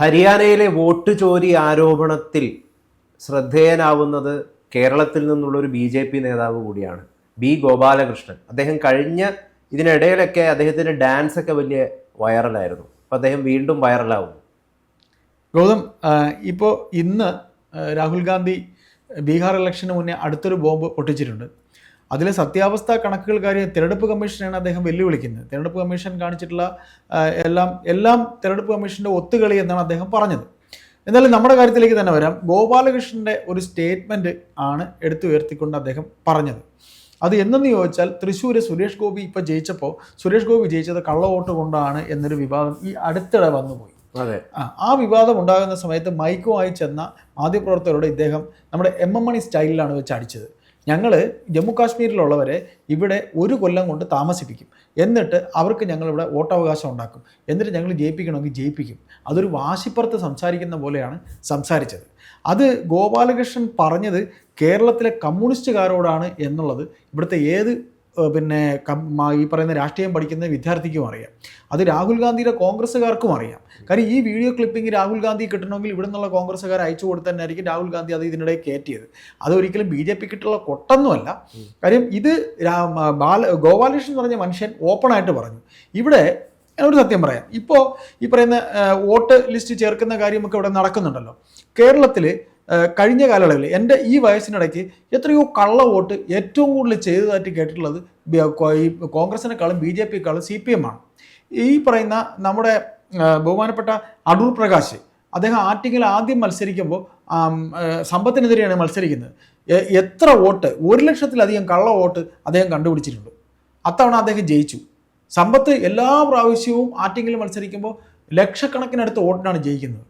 ഹരിയാനയിലെ വോട്ട് ചോരി ആരോപണത്തിൽ ശ്രദ്ധേയനാവുന്നത് കേരളത്തിൽ നിന്നുള്ള ഒരു ബി ജെ പി നേതാവ് കൂടിയാണ് ബി ഗോപാലകൃഷ്ണൻ. അദ്ദേഹം കഴിഞ്ഞ ഇതിനിടയിലൊക്കെ അദ്ദേഹത്തിന്റെ ഡാൻസ് ഒക്കെ വലിയ വൈറലായിരുന്നു. അപ്പോൾ അദ്ദേഹം വീണ്ടും വൈറലാവും ഗൗതം ഇപ്പോൾ ഇന്ന് രാഹുൽ ഗാന്ധി ബീഹാർ ഇലക്ഷന് മുന്നേ അടുത്തൊരു ബോംബ് പൊട്ടിച്ചിട്ടുണ്ട്. അതിലെ സത്യാവസ്ഥ കണക്കുകൾ കാര്യം തിരഞ്ഞെടുപ്പ് കമ്മീഷനാണ് അദ്ദേഹം വെല്ലുവിളിക്കുന്നത്. തിരഞ്ഞെടുപ്പ് കമ്മീഷൻ കാണിച്ചിട്ടുള്ള എല്ലാം എല്ലാം തിരഞ്ഞെടുപ്പ് കമ്മീഷന്റെ ഒത്തുകളി എന്നാണ് അദ്ദേഹം പറഞ്ഞത്. എന്നാലും നമ്മുടെ കാര്യത്തിലേക്ക് തന്നെ വരാം. ഗോപാലകൃഷ്ണന്റെ ഒരു സ്റ്റേറ്റ്മെന്റ് ആണ് എടുത്തു ഉയർത്തിക്കൊണ്ട് അദ്ദേഹം പറഞ്ഞത്. അത് എന്തെന്ന് ചോദിച്ചാൽ തൃശ്ശൂർ സുരേഷ് ഗോപി ഇപ്പോൾ ജയിച്ചപ്പോൾ സുരേഷ് ഗോപി ജയിച്ചത് കള്ള വോട്ട് കൊണ്ടാണ് എന്നൊരു വിവാദം ഈ അടുത്തിടെ വന്നുപോയി. അതെ. ആ, ആ വിവാദം ഉണ്ടാകുന്ന സമയത്ത് മൈക്കുമായി ചെന്ന മാധ്യമപ്രവർത്തകരോട് ഇദ്ദേഹം നമ്മുടെ എം എം മണി സ്റ്റൈലിലാണ് വെച്ച് അടിച്ചത്. ഞങ്ങൾ ജമ്മു കാശ്മീരിലുള്ളവരെ ഇവിടെ ഒരു കൊല്ലം കൊണ്ട് താമസിപ്പിക്കും. എന്നിട്ട് അവർക്ക് ഞങ്ങളിവിടെ വോട്ടവകാശം ഉണ്ടാക്കും. എന്നിട്ട് ഞങ്ങൾ ജയിപ്പിക്കണമെങ്കിൽ ജയിപ്പിക്കും. അതൊരു വാശിപ്പുറത്ത് സംസാരിക്കുന്ന പോലെയാണ് സംസാരിച്ചത്. അത് ഗോപാലകൃഷ്ണൻ പറഞ്ഞത് കേരളത്തിലെ കമ്മ്യൂണിസ്റ്റുകാരോടാണ് എന്നുള്ളത് ഇവിടുത്തെ ഏത് പിന്നെ ഈ പറയുന്ന രാഷ്ട്രീയം പഠിക്കുന്ന വിദ്യാർത്ഥിക്കും അറിയാം. അത് രാഹുൽ ഗാന്ധിയുടെ കോൺഗ്രസ്സുകാർക്കും അറിയാം. കാര്യം ഈ വീഡിയോ ക്ലിപ്പിംഗ് രാഹുൽ ഗാന്ധി കിട്ടണമെങ്കിൽ ഇവിടെ നിന്നുള്ള കോൺഗ്രസ്സുകാർ അയച്ചു കൊടുത്തന്നായിരിക്കും രാഹുൽ ഗാന്ധി അത് ഇതിനിടെ കയറ്റിയത്. അതൊരിക്കലും ബി ജെ പി കിട്ടുള്ള കൊട്ടൊന്നുമല്ല. കാര്യം ഇത് ബാല ഗോപാലകൃഷ്ണൻ പറഞ്ഞ മനുഷ്യൻ ഓപ്പണായിട്ട് പറഞ്ഞു. ഇവിടെ ഒരു സത്യം പറയാം. ഇപ്പോൾ ഈ പറയുന്ന വോട്ട് ലിസ്റ്റ് ചേർക്കുന്ന കാര്യമൊക്കെ ഇവിടെ നടക്കുന്നുണ്ടല്ലോ. കേരളത്തിൽ കഴിഞ്ഞ കാലയളവിൽ എന്റെ ഈ വയസ്സിനിടയ്ക്ക് എത്രയോ കള്ള വോട്ട് ഏറ്റവും കൂടുതൽ ചെയ്തതായിട്ട് കേട്ടിട്ടുള്ളത് ഈ കോൺഗ്രസിനെക്കാളും ബി ജെ പിക്കാളും സി പി എം ആണ്. ഈ പറയുന്ന നമ്മുടെ ബഹുമാനപ്പെട്ട അടൂർ പ്രകാശ് അദ്ദേഹം ആറ്റിങ്ങിൽ ആദ്യം മത്സരിക്കുമ്പോൾ സമ്പത്തിനെതിരെയാണ് മത്സരിക്കുന്നത്. എത്ര വോട്ട് ഒരു ലക്ഷത്തിലധികം കള്ള വോട്ട് അദ്ദേഹം കണ്ടുപിടിച്ചിട്ടുണ്ട്. അത്തവണ അദ്ദേഹം ജയിച്ചു. സമ്പത്ത് എല്ലാ പ്രാവശ്യവും ആറ്റിങ്ങിൽ മത്സരിക്കുമ്പോൾ ലക്ഷക്കണക്കിനടുത്ത് വോട്ടിനാണ് ജയിക്കുന്നത്.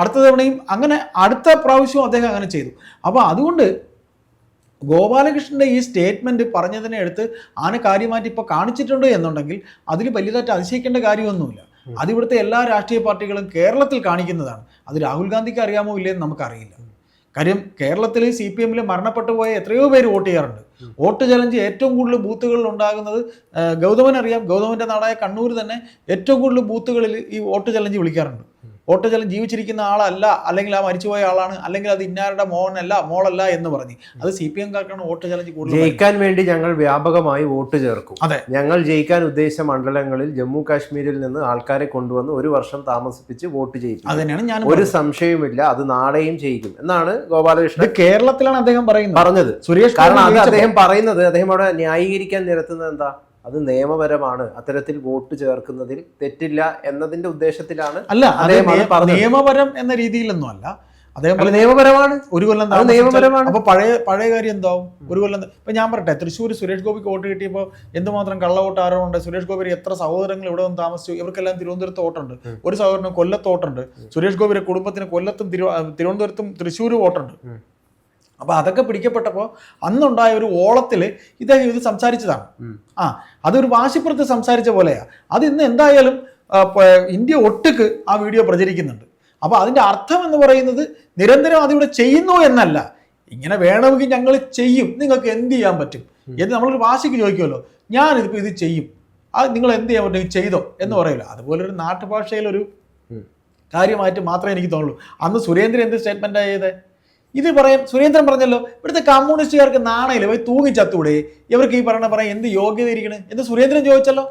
അടുത്ത തവണയും അങ്ങനെ അടുത്ത പ്രാവശ്യവും അദ്ദേഹം അങ്ങനെ ചെയ്തു. അപ്പോൾ അതുകൊണ്ട് ഗോപാലകൃഷ്ണന്റെ ഈ സ്റ്റേറ്റ്മെന്റ് പറഞ്ഞതിനെ എടുത്ത് ആന കാര്യമാറ്റി ഇപ്പോൾ കാണിച്ചിട്ടുണ്ട് എന്നുണ്ടെങ്കിൽ അതിൽ വലിയതായിട്ട് അതിശയിക്കേണ്ട കാര്യമൊന്നുമില്ല. അത് ഇവിടുത്തെ എല്ലാ രാഷ്ട്രീയ പാർട്ടികളും കേരളത്തിൽ കാണിക്കുന്നതാണ്. അത് രാഹുൽ ഗാന്ധിക്ക് അറിയാമോ ഇല്ലയെന്ന് നമുക്കറിയില്ല. കാര്യം കേരളത്തിൽ സി പി എമ്മിൽ മരണപ്പെട്ടു പോയ എത്രയോ പേര് വോട്ട് ചെയ്യാറുണ്ട്. വോട്ട് ചലഞ്ച് ഏറ്റവും കൂടുതൽ ബൂത്തുകളിൽ ഉണ്ടാകുന്നത് ഗൗതമൻ അറിയാം ഗൗതമന്റെ നാടായ കണ്ണൂർ തന്നെ ഏറ്റവും കൂടുതൽ ബൂത്തുകളിൽ ഈ വോട്ട് ചലഞ്ച് വിളിക്കാറുണ്ട്. വോട്ട് ജീവിച്ചിരിക്കുന്ന ആളല്ല അല്ലെങ്കിൽ ആ മരിച്ചുപോയ ആളാണ് അല്ലെങ്കിൽ അത് ഇന്നാരുടെ മോനല്ല മോളല്ല എന്ന് പറഞ്ഞ്. അത് സി പി എംകാർക്കാണ് വോട്ട് ചലഞ്ച് കൂടുതൽ ജയിക്കാൻ വേണ്ടി ഞങ്ങൾ വ്യാപകമായി വോട്ട് ചേർക്കും. അതെ. ഞങ്ങൾ ജയിക്കാൻ ഉദ്ദേശിച്ച മണ്ഡലങ്ങളിൽ ജമ്മു കാശ്മീരിൽ നിന്ന് ആൾക്കാരെ കൊണ്ടുവന്ന് ഒരു വർഷം താമസിപ്പിച്ച് വോട്ട് ചെയ്യിക്കും അത് തന്നെയാണ് ഞാൻ ഒരു സംശയവുമില്ല അത് നാളെയും ചെയ്യിക്കും എന്നാണ് ഗോപാലകൃഷ്ണൻ കേരളത്തിലാണ് അദ്ദേഹം പറയുന്നത്. പറഞ്ഞത്. സുരേഷ് കാരണം അത് അദ്ദേഹം പറയുന്നത് അദ്ദേഹം അവിടെ ന്യായീകരിക്കാൻ നിരത്തുന്നത് എന്താ? അത് നിയമപരമാണ്. അത്തരത്തിൽ വോട്ട് ചേർക്കുന്നതിൽ തെറ്റില്ല എന്നതിന്റെ ഉദ്ദേശത്തിലാണ് അല്ല. നിയമപരം എന്ന രീതിയിലൊന്നും അല്ല. അദ്ദേഹം നിയമപരമാണ്. ഒരു കൊല്ലം നിയമപരമാണ്. അപ്പൊ പഴയ പഴയ കാര്യം എന്താവും? ഒരു കൊല്ലം ഇപ്പൊ ഞാൻ പറട്ടെ തൃശ്ശൂർ സുരേഷ് ഗോപിക്ക് വോട്ട് കിട്ടിയപ്പോൾ എന്തുമാത്രം കള്ളവോട്ട് ആരോണ്ട് സുരേഷ് ഗോപി എത്ര സഹോദരങ്ങൾ ഇവിടെ വന്ന് താമസിച്ചു? ഇവർക്കെല്ലാം തിരുവനന്തപുരത്ത് വോട്ടുണ്ട്. ഒരു സഹോദരന് കൊല്ലത്ത് വോട്ടുണ്ട്. സുരേഷ് ഗോപിയുടെ കുടുംബത്തിന് കൊല്ലത്തും തിരു തിരുവനന്തപുരത്തും തൃശ്ശൂർ വോട്ടുണ്ട്. ഉം. അപ്പൊ അതൊക്കെ പിടിക്കപ്പെട്ടപ്പോൾ അന്നുണ്ടായ ഒരു ഓളത്തിൽ ഇദ്ദേഹം ഇത് സംസാരിച്ചതാണ്. ആ അതൊരു വാശിപ്പുറത്ത് സംസാരിച്ച പോലെയാണ് അത് ഇന്ന് എന്തായാലും ഇന്ത്യ ഒട്ടുക്ക് ആ വീഡിയോ പ്രചരിക്കുന്നുണ്ട്. അപ്പോൾ അതിന്റെ അർത്ഥം എന്ന് പറയുന്നത് നിരന്തരം അതിവിടെ ചെയ്യുന്നു എന്നല്ല. ഇങ്ങനെ വേണമെങ്കിൽ ഞങ്ങൾ ചെയ്യും. നിങ്ങൾക്ക് എന്ത് ചെയ്യാൻ പറ്റും? എന്ന് നമ്മളൊരു വാശിക്ക് ചോദിക്കുമല്ലോ. ഞാൻ ഇതിപ്പോൾ ഇത് ചെയ്യും. അത് നിങ്ങൾ എന്ത് ചെയ്യാൻ പറ്റും? ചെയ്തോ? എന്ന് പറയില്ല. അതുപോലെ ഒരു നാട്ടുഭാഷയിലൊരു കാര്യമായിട്ട് മാത്രമേ എനിക്ക് തോന്നുള്ളൂ. അന്ന് സുരേന്ദ്രൻ എന്ത് സ്റ്റേറ്റ്മെന്റാണ് ചെയ്തത് ഇത് പറയാൻ സുരേന്ദ്രൻ പറഞ്ഞല്ലോ ഇവിടുത്തെ കമ്മ്യൂണിസ്റ്റുകാർക്ക് നാണയില്ല പോയി തൂങ്ങി ചത്തൂടെ? ഇവർക്ക് ഈ പറഞ്ഞ പറയാൻ എന്ത് യോഗ്യത ഇരിക്കണ്? എന്ന് സുരേന്ദ്രൻ ചോദിച്ചല്ലോ.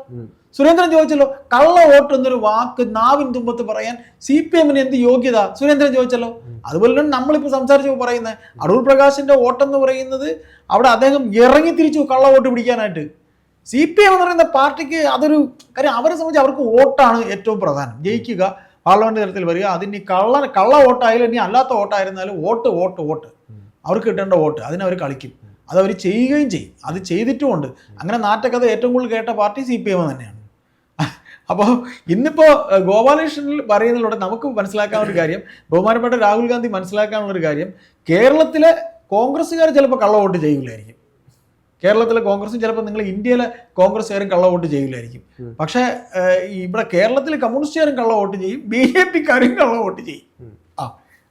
സുരേന്ദ്രൻ ചോദിച്ചല്ലോ കള്ള വോട്ട് എന്നൊരു വാക്ക് നാവിൻ തുമ്പത്ത് പറയാൻ സി പി എമ്മിന് എന്ത് യോഗ്യത? സുരേന്ദ്രൻ ചോദിച്ചല്ലോ. അതുപോലെ തന്നെ നമ്മളിപ്പോൾ സംസാരിച്ചപ്പോൾ പറയുന്നത് അടൂർ പ്രകാശിന്റെ വോട്ടെന്ന് പറയുന്നത് അവിടെ അദ്ദേഹം ഇറങ്ങി തിരിച്ചു കള്ള വോട്ട് പിടിക്കാനായിട്ട്. സി പി എം എന്ന് പറയുന്ന പാർട്ടിക്ക് അതൊരു കാര്യം അവരെ സംബന്ധിച്ച് അവർക്ക് വോട്ടാണ് ഏറ്റവും പ്രധാനം. ജയിക്കുക പാർലമെന്റ് തലത്തിൽ വരിക അതിന് കള്ള കള്ള വോട്ടായാലും ഇനി അല്ലാത്ത വോട്ടായിരുന്നാലും വോട്ട് വോട്ട് വോട്ട്. അവർക്ക് കിട്ടേണ്ട വോട്ട് അതിനവർ കളിക്കും. അത് അവർ ചെയ്യുകയും ചെയ്യും. അത് ചെയ്തിട്ടുമുണ്ട്. അങ്ങനെ നാറ്റക്കഥ ഏറ്റവും കൂടുതൽ കേട്ട പാർട്ടി സി പി എം തന്നെയാണ്. അപ്പോൾ ഇന്നിപ്പോൾ ഗോപാലകൃഷ്ണനിൽ പറയുന്നതിലൂടെ നമുക്ക് മനസ്സിലാക്കാനുള്ള കാര്യം ബഹുമാനപ്പെട്ട രാഹുൽ ഗാന്ധി മനസ്സിലാക്കാനുള്ള ഒരു കാര്യം കേരളത്തിലെ കോൺഗ്രസ്സുകാർ ചിലപ്പോൾ കള്ള വോട്ട് ചെയ്യില്ലായിരിക്കും കേരളത്തിലെ കോൺഗ്രസും ചിലപ്പോൾ നിങ്ങൾ ഇന്ത്യയിലെ കോൺഗ്രസ്സുകാരും കള്ള വോട്ട് ചെയ്യില്ലായിരിക്കും. പക്ഷെ ഇവിടെ കേരളത്തിലെ കമ്മ്യൂണിസ്റ്റുകാരും കള്ള വോട്ട് ചെയ്യും ബി ജെ പിക്കാരും കള്ള വോട്ട് ചെയ്യും. ആ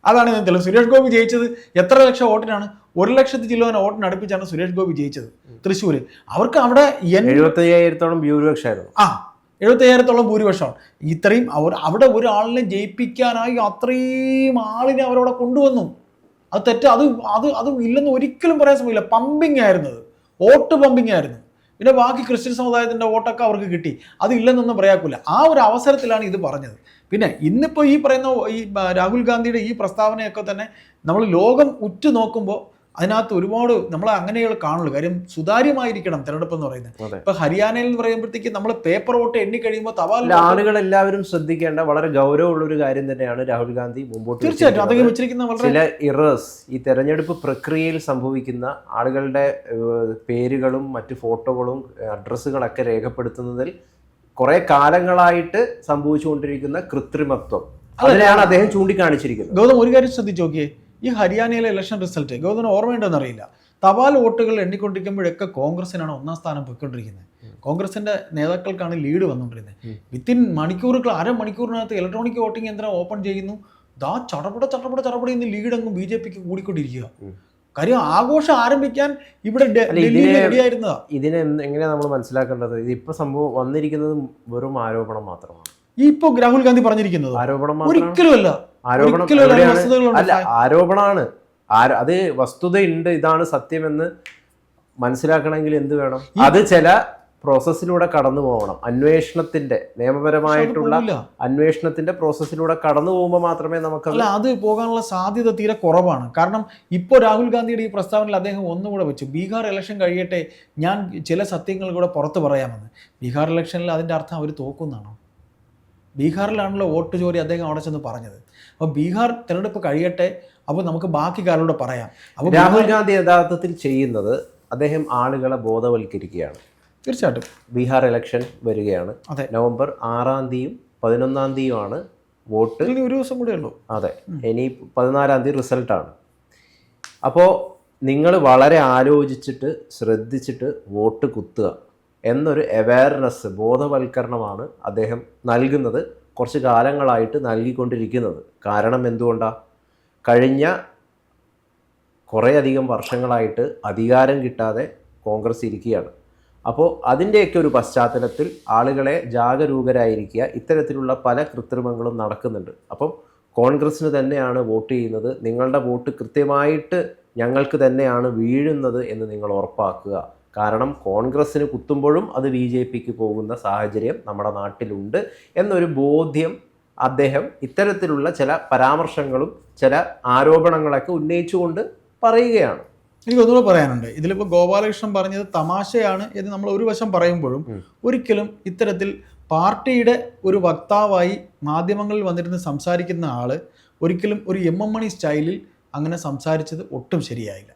അതാണ് ഞാൻ തെളിവ്. സുരേഷ് ഗോപി ജയിച്ചത് എത്ര ലക്ഷം വോട്ടിനാണ്? ഒരു ലക്ഷത്തി ചില്ലുവാൻ വോട്ടിന് അടുപ്പിച്ചാണ് സുരേഷ് ഗോപി ജയിച്ചത് തൃശ്ശൂര് അവർക്ക് അവിടെ എഴുപത്തയ്യായിരത്തോളം ഭൂരിപക്ഷമായിരുന്നു. ആ എഴുപത്തയ്യായിരത്തോളം ഭൂരിപക്ഷമാണ്. ഇത്രയും അവർ അവിടെ ഒരാളിനെ ജയിപ്പിക്കാനായി അത്രയും ആളിനെ അവരവിടെ കൊണ്ടുവന്നു. അത് തെറ്റ് അത് അത് അതും ഇല്ലെന്ന് ഒരിക്കലും പറയാൻ സമയമില്ല. പമ്പിങ് ആയിരുന്നു അത് വോട്ട് പമ്പിങ് ആയിരുന്നു പിന്നെ ബാക്കി ക്രിസ്ത്യൻ സമുദായത്തിന്റെ വോട്ടൊക്കെ അവർക്ക് കിട്ടി. അത് ഇല്ലെന്നൊന്നും പറയാക്കില്ല ആ ഒരു അവസരത്തിലാണ് ഇത് പറഞ്ഞത്. പിന്നെ ഇന്നിപ്പോൾ ഈ പറയുന്ന ഈ രാഹുൽ ഗാന്ധിയുടെ ഈ പ്രസ്താവനയൊക്കെ തന്നെ നമ്മൾ ലോകം ഉറ്റു നോക്കുമ്പോൾ അതിനകത്ത് ഒരുപാട് നമ്മൾ അങ്ങനെയുള്ള കാണുള്ളൂ. കാര്യം സുതാര്യമായിരിക്കണം തിരഞ്ഞെടുപ്പ് എന്ന് പറയുന്നത്. ഇപ്പൊ ഹരിയാനയിൽ എന്ന് പറയുമ്പോഴത്തേക്ക് നമ്മൾ പേപ്പർ വോട്ട് എണ്ണി കഴിയുമ്പോൾ തപാൽ ആളുകൾ എല്ലാവരും ശ്രദ്ധിക്കേണ്ട വളരെ ഗൗരവമുള്ള ഒരു കാര്യം തന്നെയാണ് രാഹുൽ ഗാന്ധി മുമ്പോട്ട് തീർച്ചയായിട്ടും. വെച്ചിരിക്കുന്ന വളരെ ചില ഇറേഴ്സ് ഈ തെരഞ്ഞെടുപ്പ് പ്രക്രിയയിൽ സംഭവിക്കുന്ന ആളുകളുടെ പേരുകളും മറ്റു ഫോട്ടോകളും അഡ്രസ്സുകളൊക്കെ രേഖപ്പെടുത്തുന്നതിൽ കുറെ കാലങ്ങളായിട്ട് സംഭവിച്ചുകൊണ്ടിരിക്കുന്ന കൃത്രിമത്വം. അതിനെയാണ് അദ്ദേഹം ചൂണ്ടിക്കാണിച്ചിരിക്കുന്നത്. ഗൗതം ഒരു കാര്യം ശ്രദ്ധിച്ചു നോക്കിയേ. ഈ ഹരിയാനയിലെ ഇലക്ഷൻ റിസൾട്ട് ഗൗതമിന് ഓർമ്മയുണ്ടോന്ന് അറിയില്ല തപാൽ വോട്ടുകൾ എണ്ണിക്കൊണ്ടിരിക്കുമ്പോഴൊക്കെ കോൺഗ്രസിനാണ് ഒന്നാം സ്ഥാനം പോയിക്കൊണ്ടിരിക്കുന്നത്. കോൺഗ്രസിന്റെ നേതാക്കൾക്കാണ് ലീഡ് വന്നുകൊണ്ടിരുന്നത്. വിത്തിൻ മണിക്കൂറുകൾ അരമണിക്കൂറിനകത്ത് ഇലക്ട്രോണിക് വോട്ടിംഗ് യന്ത്രം ഓപ്പൺ ചെയ്യുന്നു. ദാ ചടപട ചടപട ചടപട ഇന്ന് ലീഡ് അങ്ങ് ബി ജെ പിക്ക് കൂടിക്കൊണ്ടിരിക്കുക. കാര്യം ആഘോഷം ആരംഭിക്കാൻ ഇവിടെ ഇതിനെ- എങ്ങനെയാണ് നമ്മൾ മനസ്സിലാക്കേണ്ടത്? ഇതിപ്പോ ഇപ്പൊ സംഭവം വന്നിരിക്കുന്നത് വെറും ആരോപണം മാത്രമാണ്. ഈ ഇപ്പൊ രാഹുൽ ഗാന്ധി പറഞ്ഞിരിക്കുന്നത് ആരോപണം ഒരിക്കലുമല്ല. ആരോപണം അല്ല, ആരോപണമാണ്. അത് വസ്തുതയുണ്ട് ഇതാണ് സത്യമെന്ന് മനസ്സിലാക്കണമെങ്കിൽ എന്ത് വേണം? അത് ചില പ്രോസസ്സിലൂടെ കടന്നു പോകണം അന്വേഷണത്തിന്റെ നിയമപരമായിട്ടുള്ള അന്വേഷണത്തിന്റെ പ്രോസസ്സിലൂടെ കടന്നു പോകുമ്പോൾ മാത്രമേ നമുക്ക് അല്ല അത് പോകാനുള്ള സാധ്യത തീരെ കുറവാണ്. കാരണം ഇപ്പോൾ രാഹുൽ ഗാന്ധിയുടെ ഈ പ്രസ്താവനയിൽ അദ്ദേഹം ഒന്നുകൂടെ വെച്ചു. ബീഹാർ ഇലക്ഷൻ കഴിയട്ടെ ഞാൻ ചില സത്യങ്ങൾ കൂടെ പുറത്തു പറയാമെന്ന്. ബീഹാർ ഇലക്ഷനിൽ അതിന്റെ അർത്ഥം അവർ തോക്കുന്നാണോ? ബീഹാറിലാണല്ലോ വോട്ട് ചോരി അദ്ദേഹം അവിടെ ചെന്ന് പറഞ്ഞത്. അപ്പോൾ ബീഹാർ തിരഞ്ഞെടുപ്പ് കഴിയട്ടെ അപ്പോൾ നമുക്ക് ബാക്കി കാരോട് പറയാം അപ്പോൾ രാഹുൽ ഗാന്ധി യഥാർത്ഥത്തിൽ ചെയ്യുന്നത് അദ്ദേഹം ആളുകളെ ബോധവൽക്കരിക്കുകയാണ്. തീർച്ചയായിട്ടും. ബീഹാർ ഇലക്ഷൻ വരികയാണ്. അതെ. നവംബർ ആറാം തീയതിയും പതിനൊന്നാം തീയതിയുമാണ് വോട്ട്. ഇനി ഒരു ദിവസം കൂടെ ഉള്ളൂ. അതെ. ഇനി പതിനാലാം തീയതി റിസൾട്ടാണ്. അപ്പോൾ നിങ്ങൾ വളരെ ആലോചിച്ചിട്ട് ശ്രദ്ധിച്ചിട്ട് വോട്ട് കുത്തുക. എന്നൊരു അവയർനെസ് ബോധവൽക്കരണമാണ് അദ്ദേഹം നൽകുന്നത് കുറച്ച് കാലങ്ങളായിട്ട് നൽകിക്കൊണ്ടിരിക്കുന്നത്. കാരണം എന്തുകൊണ്ടാണ് കഴിഞ്ഞ കുറേയധികം വർഷങ്ങളായിട്ട് അധികാരം കിട്ടാതെ കോൺഗ്രസ് ഇരിക്കുകയാണ്. അപ്പോൾ അതിന്റെയൊക്കെ ഒരു പശ്ചാത്തലത്തിൽ ആളുകളെ ജാഗരൂകരായിരിക്കുക ഇത്തരത്തിലുള്ള പല കൃത്രിമങ്ങളും നടക്കുന്നുണ്ട്. അപ്പം കോൺഗ്രസ്സിന് തന്നെയാണ് വോട്ട് ചെയ്യുന്നത് നിങ്ങളുടെ വോട്ട് കൃത്യമായിട്ട് ഞങ്ങൾക്ക് തന്നെയാണ് വീഴുന്നത് എന്ന് നിങ്ങൾ ഉറപ്പാക്കുക. കാരണം കോൺഗ്രസ്സിന് കുത്തുമ്പോഴും അത് ബി ജെ പിക്ക് പോകുന്ന സാഹചര്യം നമ്മുടെ നാട്ടിലുണ്ട് എന്നൊരു ബോധ്യം അദ്ദേഹം ഇത്തരത്തിലുള്ള ചില പരാമർശങ്ങളും ചില ആരോപണങ്ങളൊക്കെ ഉന്നയിച്ചുകൊണ്ട് പറയുകയാണ്. എനിക്ക് ഒന്നുകൂടെ പറയാനുണ്ട്. ഇതിലിപ്പോൾ ഗോപാലകൃഷ്ണൻ പറഞ്ഞത് തമാശയാണ് എന്ന് നമ്മൾ ഒരു വശം പറയുമ്പോഴും ഒരിക്കലും ഇത്തരത്തിൽ പാർട്ടിയുടെ ഒരു വക്താവായി മാധ്യമങ്ങളിൽ വന്നിരുന്ന് സംസാരിക്കുന്ന ആൾ ഒരിക്കലും ഒരു എം എം മണി സ്റ്റൈലിൽ അങ്ങനെ സംസാരിച്ചത് ഒട്ടും ശരിയായില്ല.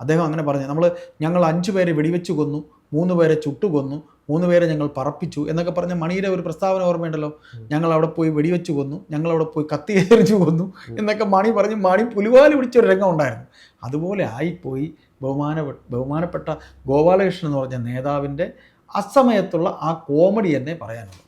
അദ്ദേഹം അങ്ങനെ പറഞ്ഞു. നമ്മൾ ഞങ്ങൾ അഞ്ച് പേരെ വെടിവെച്ച് കൊന്നു മൂന്ന് പേരെ ചുട്ടുകൊന്നു മൂന്ന് പേരെ ഞങ്ങൾ പറപ്പിച്ചു എന്നൊക്കെ പറഞ്ഞ മണിയുടെ ഒരു പ്രസ്താവന ഓർമ്മയുണ്ടല്ലോ. ഞങ്ങൾ അവിടെ പോയി വെടിവെച്ച് കൊന്നു ഞങ്ങൾ അവിടെ പോയി കത്തി എറിഞ്ഞു കൊന്നു എന്നൊക്കെ മണി പറഞ്ഞ് മണി പുലിവാലി പിടിച്ച ഒരു രംഗം ഉണ്ടായിരുന്നു. അതുപോലെ ആയിപ്പോയി ബഹുമാന ബഹുമാനപ്പെട്ട ഗോപാലകൃഷ്ണൻ എന്ന് പറഞ്ഞ നേതാവിന്റെ അസമയത്തുള്ള ആ കോമഡി എന്നേ പറയാനുള്ളൂ